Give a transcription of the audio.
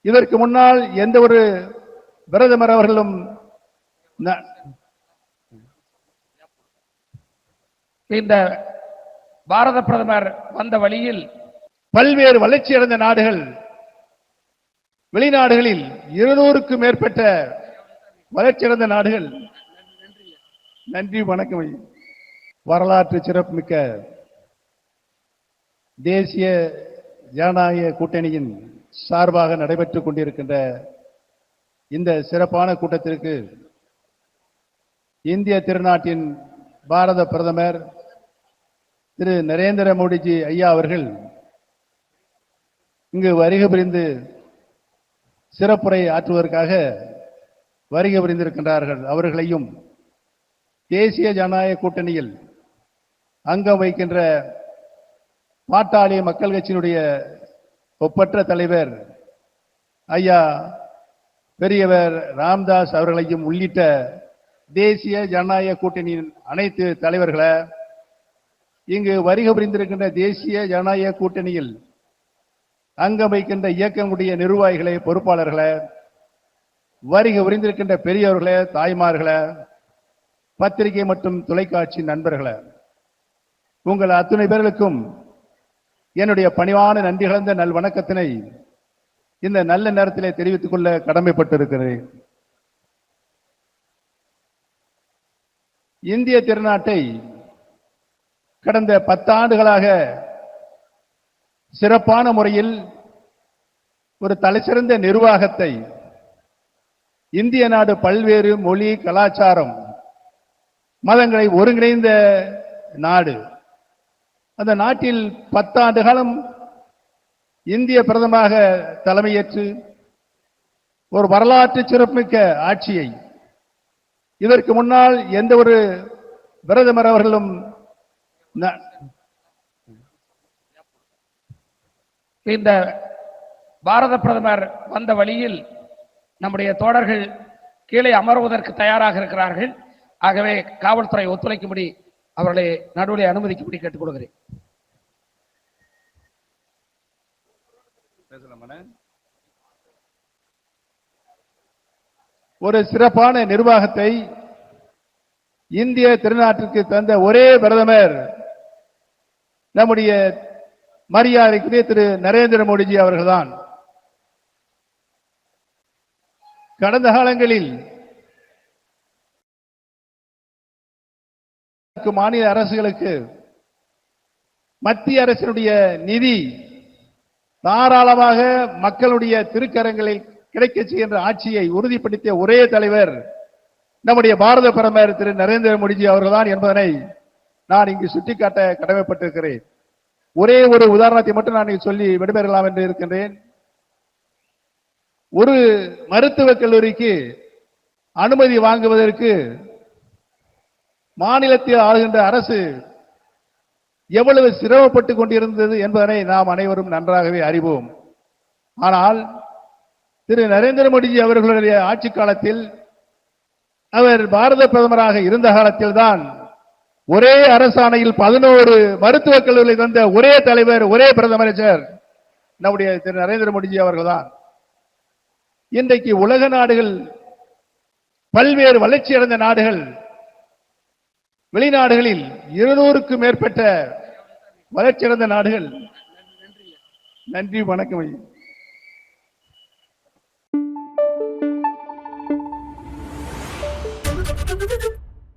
இதற்கு முன்னால் எந்த ஒரு பிரதமர் அவர்களும் இந்த பாரத பிரதமர் வந்த வழியில் பல்வேறு வளர்ச்சியடைந்த நாடுகள் வெளிநாடுகளில் இருநூறுக்கும் மேற்பட்ட வளர்ச்சியடைந்த நாடுகள் நன்றி வணக்கம். வரலாற்று சிறப்புமிக்க தேசிய ஜனநாயக கூட்டணியின் சார்பாக நடைபெற்றுக் கொண்டிருக்கின்ற இந்த சிறப்பான கூட்டத்திற்கு இந்திய திருநாட்டின் பாரத பிரதமர் திரு நரேந்திர மோடிஜி ஐயா அவர்கள் இங்கு வருகை புரிந்து சிறப்புரை ஆற்றுவதற்காக வருகை புரிந்திருக்கின்றார்கள். அவர்களையும் தேசிய ஜனநாயக கூட்டணியில் அங்கம் வைக்கின்ற பாட்டாளி மக்கள் கட்சியினுடைய ஒப்பற்ற தலைவர் ஐயா பெரியவர் ராம்தாஸ் அவர்களையும் உள்ளிட்ட தேசிய ஜனநாயக கூட்டணியின் அனைத்து தலைவர்களை இங்கு வருகை புரிந்திருக்கின்ற தேசிய ஜனநாயக கூட்டணியில் அங்கம் வைக்கின்ற இயக்கங்களுடைய நிர்வாகிகளை பொறுப்பாளர்களை வருகை புரிந்திருக்கின்ற பெரியவர்களே தாய்மார்களை பத்திரிகை மற்றும் தொலைக்காட்சி நண்பர்களை உங்கள் அத்துணை பேர்களுக்கும் என்னுடைய பணிவான நன்றி கலந்த நல் வணக்கத்தினை இந்த நல்ல நேரத்திலே தெரிவித்துக் கொள்ள கடமைப்பட்டிருக்கிறேன். இந்திய திருநாட்டை கடந்த பத்தாண்டுகளாக சிறப்பான முறையில் ஒரு தலைசிறந்த நிர்வாகத்தை இந்திய நாடு பல்வேறு மொழி கலாச்சாரம் மதங்களை ஒருங்கிணைந்த நாடு அந்த நாட்டில் பத்தாண்டு காலம் இந்திய பிரதமராக தலைமையேற்று ஒரு வரலாற்று சிறப்புமிக்க ஆட்சியை இதற்கு முன்னால் எந்த ஒரு பிரதமர் அவர்களும் இந்த பாரத பிரதமர் வந்த வழியில் நம்முடைய தோழர்கள் கீழே அமர்வதற்கு தயாராக இருக்கிறார்கள். ஆகவே காவல்துறை ஒத்துழைக்கும்படி அவர்களை நடுவிலே அனுமதிக்கும்படி கேட்டுக் கொள்கிறேன். ஒரு சிறப்பான நிர்வாகத்தை இந்திய திருநாட்டிற்கு தந்த ஒரே பிரதமர் நம்முடைய மரியாதைக்குரிய திரு நரேந்திர மோடிஜி அவர்கள்தான். கடந்த காலங்களில் மாநில அரசுகளுக்கு மத்திய அரசினுடைய நிதி தாராளமாக மக்களுடைய திருக்கரங்களில் கிடைக்க செய்கின்ற ஆட்சியை உறுதிப்படுத்திய ஒரே தலைவர் நம்முடைய பாரத பிரதமர் திரு நரேந்திர மோடிஜி அவர்கள்தான் என்பதனை நான் இங்கு சுட்டிக்காட்ட கடமைப்பட்டிருக்கிறேன். ஒரே ஒரு உதாரணத்தை மட்டும் நான் சொல்லி விடுபெறலாம் என்று இருக்கின்றேன். ஒரு மருத்துவக் கல்லூரிக்கு அனுமதி வாங்குவதற்கு மாநிலத்தில் ஆளுகின்ற அரசு எவ்வளவு சிரமப்பட்டு கொண்டிருந்தது என்பதனை நாம் அனைவரும் நன்றாகவே அறிவோம். ஆனால் திரு நரேந்திர மோடிஜி அவர்களுடைய ஆட்சி காலத்தில் அவர் பாரத பிரதமராக இருந்த காலத்தில் தான் ஒரே அரசாணையில் பதினோரு மருத்துவக் கல்லூரி தந்த ஒரே தலைவர் ஒரே பிரதமர் நம்முடைய திரு நரேந்திர மோடிஜி அவர்கள்தான் இன்றைக்கு உலக நாடுகள் பல்வேறு வளர்ச்சி அடைந்த நாடுகள் வெளிநாடுகளில் இருநூறுக்கும் மேற்பட்ட வளர்ச்சியடைந்த நாடுகள். நன்றி வணக்கம் ஐயா.